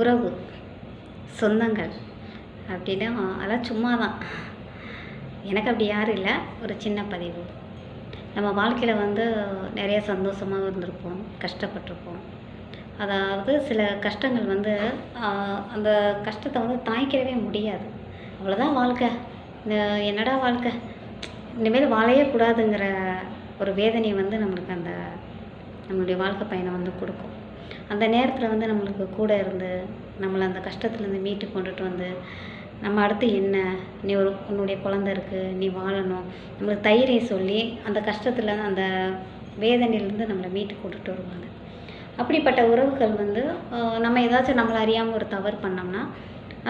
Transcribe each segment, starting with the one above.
உறவு சொந்தங்கள் அப்படின்னா அதெல்லாம் சும்மா தான் எனக்கு அப்படி யாரும் இல்லை. ஒரு சின்ன பதிவு. நம்ம வாழ்க்கையில் வந்து நிறைய சந்தோஷமாகவும் இருந்திருப்போம் கஷ்டப்பட்டிருப்போம். அதாவது சில கஷ்டங்கள் வந்து அந்த கஷ்டத்தை வந்து தாய்க்கிறவே முடியாது. அவ்வளோதான் வாழ்க்கை. இந்த என்னடா வாழ்க்கை? இனிமேல் வாழவே கூடாதுங்கிற ஒரு வேதனை வந்து நம்மளுக்கு அந்த நம்மளுடைய வாழ்க்கை பயணம் வந்து கொடுக்கும். அந்த நேரத்தில் வந்து நம்மளுக்கு கூட இருந்து நம்மளை அந்த கஷ்டத்துலேருந்து மீட்டு கொண்டுட்டு வந்து நம்ம அடுத்து என்ன? நீ ஒரு உன்னுடைய குழந்த இருக்குது நீ வாழணும். நம்மளுக்கு தைரியம் சொல்லி அந்த கஷ்டத்தில் அந்த வேதனையிலேருந்து நம்மளை மீட்டு கொண்டுட்டு வருவாங்க. அப்படிப்பட்ட உறவுகள் வந்து நம்ம ஏதாச்சும் நம்மளை அறியாமல் ஒரு தவறு பண்ணோம்னா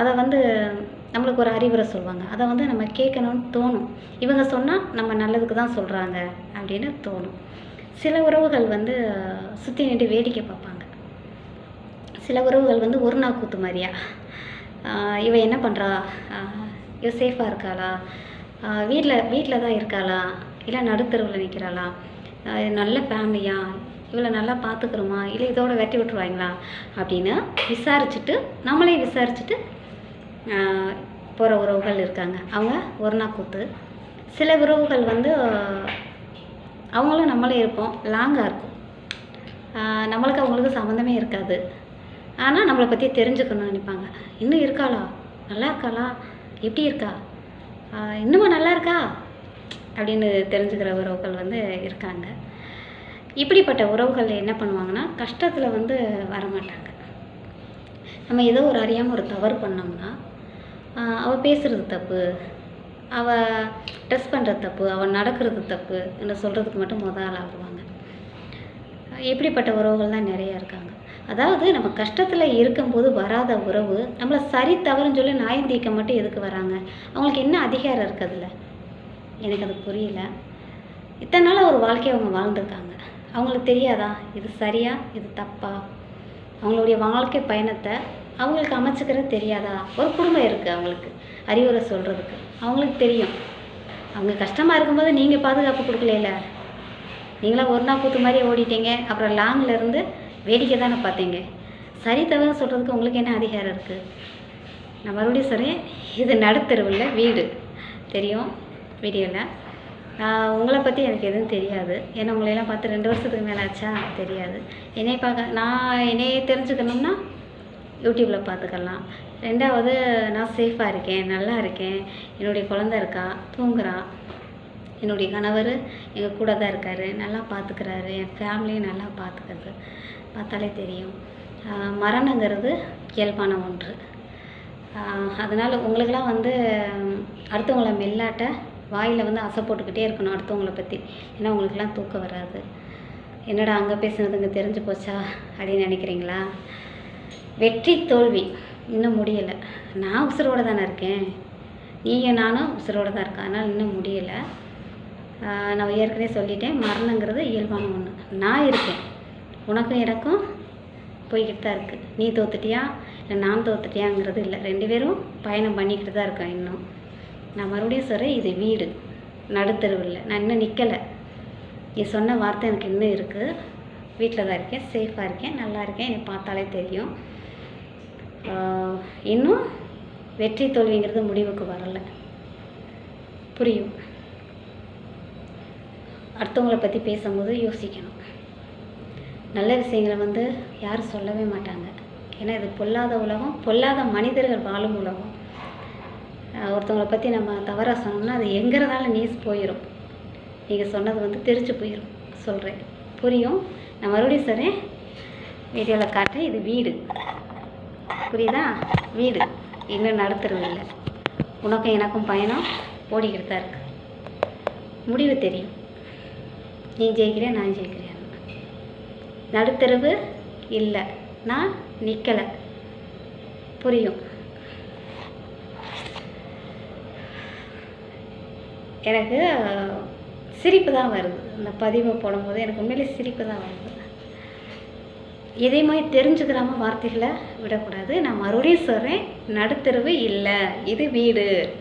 அதை வந்து நம்மளுக்கு ஒரு அறிவுரை சொல்லுவாங்க. அதை வந்து நம்ம கேட்கணும்னு தோணும். இவங்க சொன்னால் நம்ம நல்லதுக்கு தான் சொல்கிறாங்க அப்படின்னு தோணும். சில உறவுகள் வந்து சுற்றி நின்று வேடிக்கை பார்ப்பாங்க. சில உறவுகள் வந்து ஒரு நாள் கூத்து மாதிரியா? இவ என்ன பண்ணுறா இவ சேஃபாக இருக்காளா? வீட்டில் வீட்டில் தான் இருக்காளா? இல்லை நடுத்தருவில் நிற்கிறாளா நல்ல ஃபேமிலியா இவளை நல்லா பார்த்துக்குறோமா இல்லை இதோட வெட்டி விட்டுருவாங்களா? அப்படின்னு விசாரிச்சுட்டு நம்மளே விசாரிச்சுட்டு போகிற உறவுகள் இருக்காங்க. அவங்க ஒரு நாள் கூத்து. சில உறவுகள் வந்து அவங்களும் நம்மளே இருப்போம். லாங்காக இருக்கும். நம்மளுக்கு அவங்களுக்கு சம்மந்தமே இருக்காது. ஆனால் நம்மளை பற்றி தெரிஞ்சுக்கணும்னு நினைப்பாங்க. இன்னும் இருக்காளா? நல்லா இருக்காளா? எப்படி இருக்கா? இன்னுமா நல்லா இருக்கா? அப்படின்னு தெரிஞ்சுக்கிற உறவுகள் வந்து இருக்காங்க. இப்படிப்பட்ட உறவுகள் என்ன பண்ணுவாங்கன்னா கஷ்டத்தில் வந்து வரமாட்டாங்க. நம்ம ஏதோ ஒரு அறியாமல் ஒரு தவறு பண்ணோம்னா அவள் பேசுகிறது தப்பு அவள் ட்ரெஸ் பண்ணுறது தப்பு அவள் நடக்கிறது தப்பு என்று சொல்கிறதுக்கு மட்டும் முதல் ஆள் வருவாங்க இப்படிப்பட்ட உறவுகள் தான் நிறையா இருக்காங்க. அதாவது நம்ம கஷ்டத்தில் இருக்கும்போது வராத உறவு நம்மளை சரி தவறுன்னு சொல்லி நியாயம் தீக்க மட்டும் எதுக்கு வராங்க? அவங்களுக்கு என்ன அதிகாரம் இருக்குதுல்ல எனக்கு அது புரியல. இத்தனை நாள் ஒரு வாழ்க்கையை அவங்க வாழ்ந்துருக்காங்க. அவங்களுக்கு தெரியாதா? இது சரியா? இது தப்பா? அவங்களுடைய வாழ்க்கை பயணத்தை அவங்களுக்கு அமைச்சுக்கிறது தெரியாதா? ஒரு குடும்பம் இருக்குது அவங்களுக்கு அறிவுரை சொல்கிறதுக்கு அவங்களுக்கு தெரியும். அவங்க கஷ்டமாக இருக்கும்போது நீங்கள் பாதுகாப்பு கொடுக்கலையில? நீங்களாம் ஒரு நாள் கூத்து மாதிரியே ஓடிட்டீங்க. அப்புறம் லாங்கில் இருந்து வேடிக்கை தானே பார்த்தீங்க? சரி தவறு சொல்கிறதுக்கு உங்களுக்கு என்ன அதிகாரம் இருக்குது நான் மறுபடியும் சொல்கிறேன் இது நடுத்தருவில் வீடு. தெரியும் வீடியோவில் உங்களை பற்றி எனக்கு எதுவும் தெரியாது. ஏன்னா உங்களையெல்லாம் பார்த்து ரெண்டு வருஷத்துக்கு மேலே ஆச்சா? தெரியாது. என்னை பார்க்க நான் என்னையே தெரிஞ்சுக்கணும்னா யூடியூப்பில் பார்த்துக்கலாம். ரெண்டாவது நான் சேஃபாக இருக்கேன் நல்லா இருக்கேன். என்னுடைய குழந்த இருக்கா? தூங்குறா? என்னுடைய கணவர் எங்கள் கூட தான் இருக்கார். நல்லா பார்த்துக்கிறாரு என் ஃபேமிலியும் நல்லா பார்த்துக்கிறது பார்த்தாலே தெரியும். மரணங்கிறது இயல்பான ஒன்று. அதனால் உங்களுக்கெல்லாம் வந்து அடுத்தவங்களை அடுத்தவங்கள மெல்லாட்ட வாயில் வந்து அசை போட்டுக்கிட்டே இருக்கணும் அடுத்தவங்களை பற்றி ஏன்னா உங்களுக்கெல்லாம் தூக்கம் வராது. என்னடா அங்கே பேசுனது இங்கே தெரிஞ்சு போச்சா அப்படின்னு நினைக்கிறீங்களா? வெற்றி தோல்வி. இன்னும் முடியலை. நான் உசுரோட தானே இருக்கேன். நீங்கள் நானும் உசுரோடு தான் இருக்கேன் அதனால் இன்னும் முடியலை. நான் ஏற்கனவே சொல்லிட்டேன் மரணங்கிறது இயல்பான ஒன்று நான் இருக்கேன். உனக்கும் எனக்கும் போய்கிட்டு தான் இருக்குது நீ தோத்துட்டியா? இல்லை நான் தோத்துட்டியாங்கிறது இல்லை. ரெண்டு பேரும் பயணம் பண்ணிக்கிட்டு தான் இருக்கோம் இன்னும். நான் மறுபடியும் சொல்கிறேன் இது வீடு. நடுத்தருவில் நான் இன்னும் நிற்கலை நீ சொன்ன வார்த்தை எனக்கு இன்னும் இருக்குது வீட்டில் தான் இருக்கேன். சேஃபாக இருக்கேன். நல்லா இருக்கேன். என்னை பார்த்தாலே தெரியும். இன்னும் வெற்றி தோல்விங்கிறது முடிவுக்கு வரலை. புரியும். அடுத்தவங்கள பற்றி பேசும்போது யோசிக்கணும். நல்ல விஷயங்களை வந்து யாரும் சொல்லவே மாட்டாங்க. ஏன்னா இது பொல்லாத உலகம். பொல்லாத மனிதர்கள் வாழும் உலகம். ஒருத்தவங்களை பற்றி நம்ம தவறாக சொன்னோம்னா அது எங்கே நியூஸ் போயிடும் நீங்கள் சொன்னது வந்து தெரிஞ்சு போயிடும் சொல்கிறேன் புரியும்? நான் மறுபடியும் சொல்கிறேன் வீடியோவில் காட்டுறேன். இது வீடு. புரியுதா? வீடு. இன்னும் நடத்துறது இல்லை உனக்கும் எனக்கும் பயணம் ஓடிக்கிட்டு தான் இருக்குது முடிவு தெரியும். நீ ஜெயிக்கிறியா நான் ஜெயிக்கிறியா? நடுத்தருவு இல்லை. நான் நிற்கலை புரியும். எனக்கு சிரிப்பு தான் வருது. இந்த பதிவை போடும்போது எனக்கு உண்மையிலே சிரிப்பு தான் வருது. இதே மாதிரி தெரிஞ்சுக்கிறாம வார்த்தைகளை விடக்கூடாது. நான் மறுபடியும் சொல்கிறேன் நடுத்தருவு இல்லை. இது வீடு.